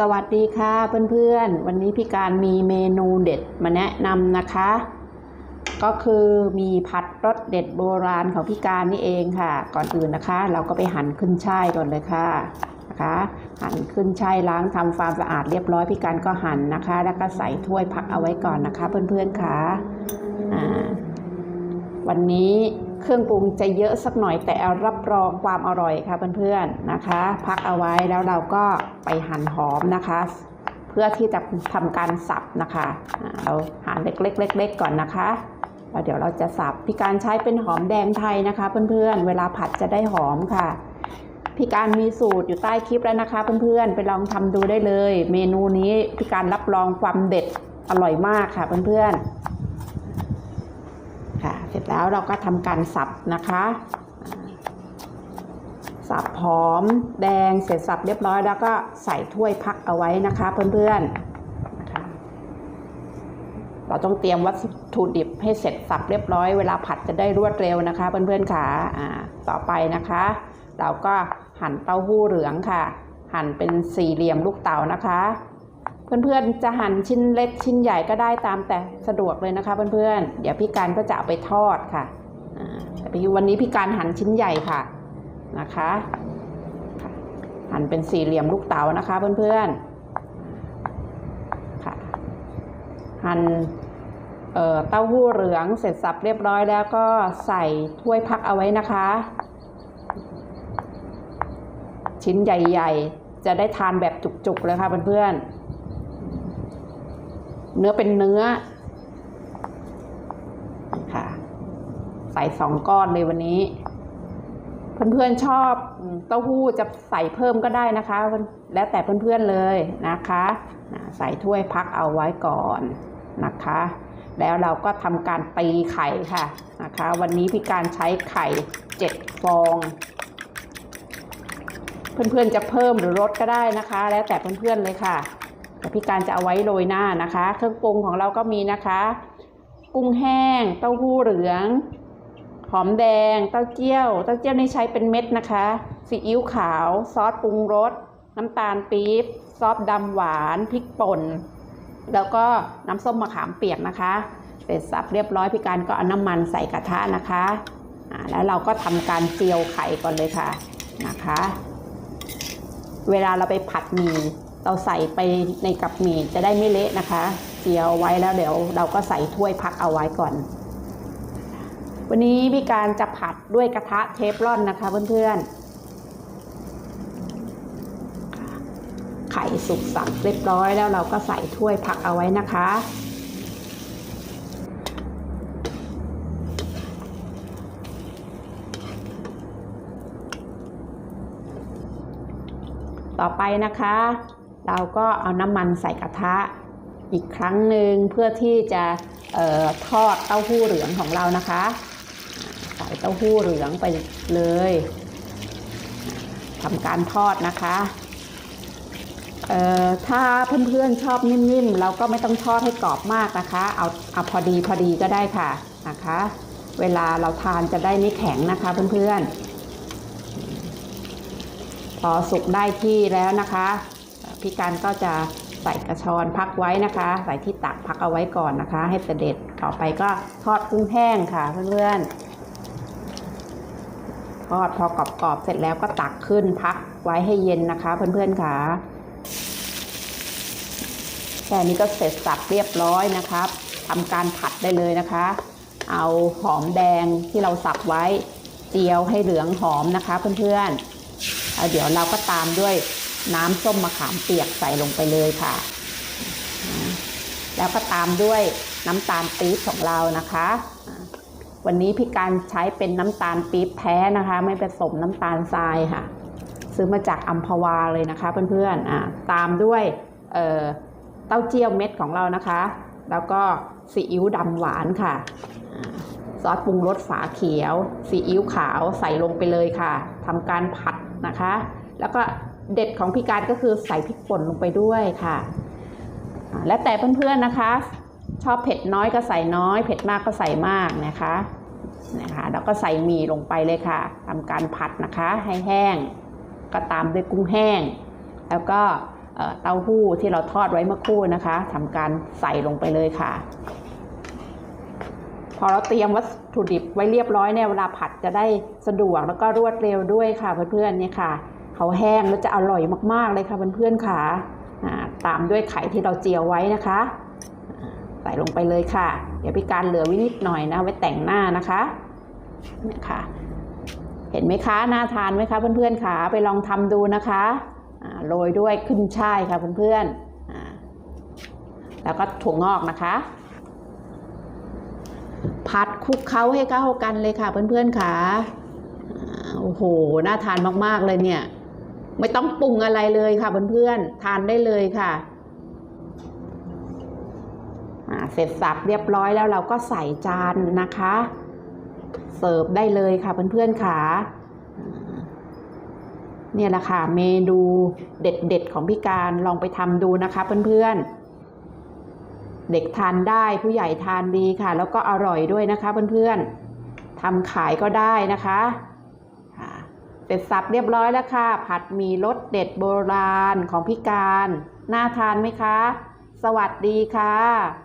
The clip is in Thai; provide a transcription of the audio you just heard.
สวัสดีค่ะเพื่อนๆ วันนี้พี่การมีเมนูเด็ดมาแนะนำนะคะ ก็คือมีผัดรสเด็ดโบราณของพี่การนี่เองค่ะ ก่อนอื่นนะคะ เราก็ไปหั่นขึ้นช่ายก่อนเลยค่ะนะคะ หั่นขึ้นช่ายล้างทำความสะอาดเรียบร้อยพี่การก็หั่นนะคะ แล้วก็ใส่ถ้วยพักเอาไว้ก่อนนะคะ เพื่อนๆค่ะวันนี้ เครื่องปรุงจะเยอะสักหน่อยแต่รับรองความอร่อยค่ะเพื่อนๆนะคะ พักเอาไว้แล้วเราก็ไปหั่นหอมนะคะ เพื่อที่จะทำการสับนะคะเราหั่นเล็กๆๆก่อนนะคะแล้วเดี๋ยวเราจะสับพี่การใช้เป็นหอมแดงไทยนะคะเพื่อนๆ เวลาผัดจะได้หอมค่ะพี่การมีสูตรอยู่ใต้คลิปแล้วนะคะเพื่อนๆ ไปลองทำดูได้เลย เมนูนี้พี่การรับรองความเด็ดอร่อยมากค่ะเพื่อนๆ สร็จแล้วเราก็ทำการสับนะคะ สับหอมแดงเสร็จสับเรียบร้อยแล้วก็ใส่ถ้วยพักเอาไว้นะคะเพื่อนๆนะคะเราต้องเตรียมวัตถุดิบให้เสร็จสับเรียบร้อยเวลาผัดจะได้รวดเร็วนะคะ เพื่อนๆค่ะอ่าต่อไปนะคะ เราก็หั่นเต้าหู้เหลืองค่ะ หั่นเป็นสี่เหลี่ยมลูกเต๋านะคะ เพื่อนๆจะหั่นชิ้นเล็กชิ้นใหญ่ก็ได้ตามแต่สะดวกเลยนะคะเพื่อนๆเดี๋ยวพี่การก็จะเอาไปทอดค่ะแต่พี่วันนี้พี่การหั่นชิ้นใหญ่ค่ะนะคะหั่นเป็นสี่เหลี่ยมลูกเต๋านะคะเพื่อนๆค่ะหั่นเต้าหู้เหลืองเสร็จสับเรียบร้อยแล้วก็ใส่ถ้วยพักเอาไว้นะคะ ชิ้นใหญ่ ๆ จะได้ทานแบบจุกๆเลยค่ะเพื่อนๆ เนื้อเป็นเนื้อค่ะใส่สองก้อนเลยวันนี้ เพื่อนๆชอบเต้าหู้จะใส่เพิ่มก็ได้นะคะ แล้วแต่เพื่อนๆเลยนะคะใส่ถ้วยพักเอาไว้ก่อนนะคะ แล้วเราก็ทำการตีไข่ค่ะนะคะ วันนี้พี่การใช้ไข่เจ็ดฟอง เพื่อนๆจะเพิ่มหรือลดก็ได้นะคะ แล้วแต่เพื่อนๆเลยค่ะ พี่การจะเอาไว้โรยหน้านะคะ เครื่องปรุงของเราก็มีนะคะ กุ้งแห้ง เต้าหู้เหลือง หอมแดง เต้าเจี้ยว เต้าเจี้ยวนี่ใช้เป็นเม็ดนะคะซีอิ๊วขาว ซอสปรุงรส น้ำตาลปี๊บ ซอสดำหวาน พริกป่น แล้วก็น้ำส้มมะขามเปียกนะคะ เสร็จสับเรียบร้อยพี่การก็เอาน้ำมันใส่กระทะนะคะแล้วเราก็ทำการเจียวไข่ก่อนเลยค่ะนะคะ เวลาเราไปผัดหมี่ เราใส่ไปในกับหมี่จะได้ไม่เละนะคะเจียวไว้แล้วเดี๋ยว เราก็ใส่ถ้วยพักเอาไว้ก่อน วันนี้พี่การจะผัดด้วยกระทะเทฟลอนนะคะเพื่อนๆ ไข่สุกสับเรียบร้อยแล้วเราก็ใส่ถ้วยพักเอาไว้นะคะต่อไปนะคะ เราก็เอาน้ำมันใส่กระทะอีกครั้งหนึ่งเพื่อที่จะออทอดเต้าหู้เหลืองของเรานะคะ ใส่เต้าหู้เหลืองไปเลยทำการทอดนะคะถ้าเพื่อนๆชอบนิ่มๆ เราก็ไม่ต้องทอดให้กรอบมากนะคะ เอาเอาพอดีพอดีก็ได้ค่ะนะคะ เวลาเราทานจะได้ไม่แข็งนะคะเพื่อนๆ พอสุกได้ที่แล้วนะคะ พี่การก็จะใส่กระชอนพักไว้นะคะ ใส่ที่ตักพักเอาไว้ก่อนนะคะ ให้เสด็จต่อไปก็ทอดกุ้งแห้งค่ะเพื่อนๆทอดพอกรอบๆเสร็จแล้วก็ตักขึ้นพักไว้ให้เย็นนะคะ เพื่อนๆค่ะแค่นี้ก็เสร็จสับเรียบร้อยนะครับทำการผัดได้เลยนะคะ เอาหอมแดงที่เราสับไว้เจียวให้เหลืองหอมนะคะ เพื่อนๆแล้วเดี๋ยวเราก็ตามด้วย น้ำส้มมะขามเปียกใส่ลงไปเลยค่ะ แล้วก็ตามด้วยน้ำตาลปี๊บของเรานะคะ วันนี้พี่การใช้เป็นน้ำตาลปี๊บแท้นะคะ ไม่ผสมน้ำตาลทรายค่ะ ซื้อมาจากอัมพวาเลยนะคะเพื่อนๆตามด้วยเเต้าเจี้ยวเม็ดของเรานะคะ แล้วก็ซีอิ๊วดำหวานค่ะซอสปรุงรสฝาเขียวซีอิ๊วขาวใส่ลงไปเลยค่ะทำการผัดนะคะ แล้วก็ เด็ดของพี่การก็คือใส่พริกป่นลงไปด้วยค่ะ และแต่เพื่อนๆนะคะ ชอบเผ็ดน้อยก็ใส่น้อย เผ็ดมากก็ใส่มากนะคะนะคะแล้วก็ใส่หมี่ลงไปเลยค่ะทำการผัดนะคะให้แห้ง ก็ตามด้วยกุ้งแห้ง แล้วก็เต้าหู้ที่เราทอดไว้เมื่อคู่นะคะทำการใส่ลงไปเลยค่ะ พอเราเตรียมวัตถุดิบไว้เรียบร้อยเนี่ยเวลาผัดจะได้สะดวกแล้วก็รวดเร็วด้วยค่ะเพื่อนๆเนี่ยค่ะ เขาแห้งแล้วจะอร่อยมากๆเลยค่ะเพื่อนๆค่ะตามด้วยไข่ที่เราเจียวไว้นะคะ ใส่ลงไปเลยค่ะ เดี๋ยวพี่การเหลือไว้นิดหน่อยนะไว้แต่งหน้านะคะเนี่ยค่ะ เห็นไหมคะน่าทานไหมคะเพื่อนๆค่ะไปลองทำดูนะคะโรยด้วยขึ้นช่ายค่ะเพื่อนๆแล้วก็ถั่วงอกนะคะผัดคลุกเคล้าให้เข้ากันเลยค่ะเพื่อนๆค่ะโอ้โห น่าทานมากๆเลยเนี่ย ไม่ต้องปรุงอะไรเลยค่ะเพื่อนๆทานได้เลยค่ะเสร็จสับเรียบร้อยแล้วเราก็ใส่จานนะคะ เสิร์ฟได้เลยค่ะเพื่อนๆค่ะเนี่ยแหละค่ะเมนูเด็ดๆของพี่การลองไปทำดูนะคะเพื่อนๆ เด็กทานได้ผู้ใหญ่ทานดีค่ะ แล้วก็อร่อยด้วยนะคะเพื่อนๆทำขายก็ได้นะคะ เสร็จสับเรียบร้อยแล้วค่ะ ผัดหมี่รสเด็ดโบราณของพี่การ น่าทานไหมคะ สวัสดีค่ะ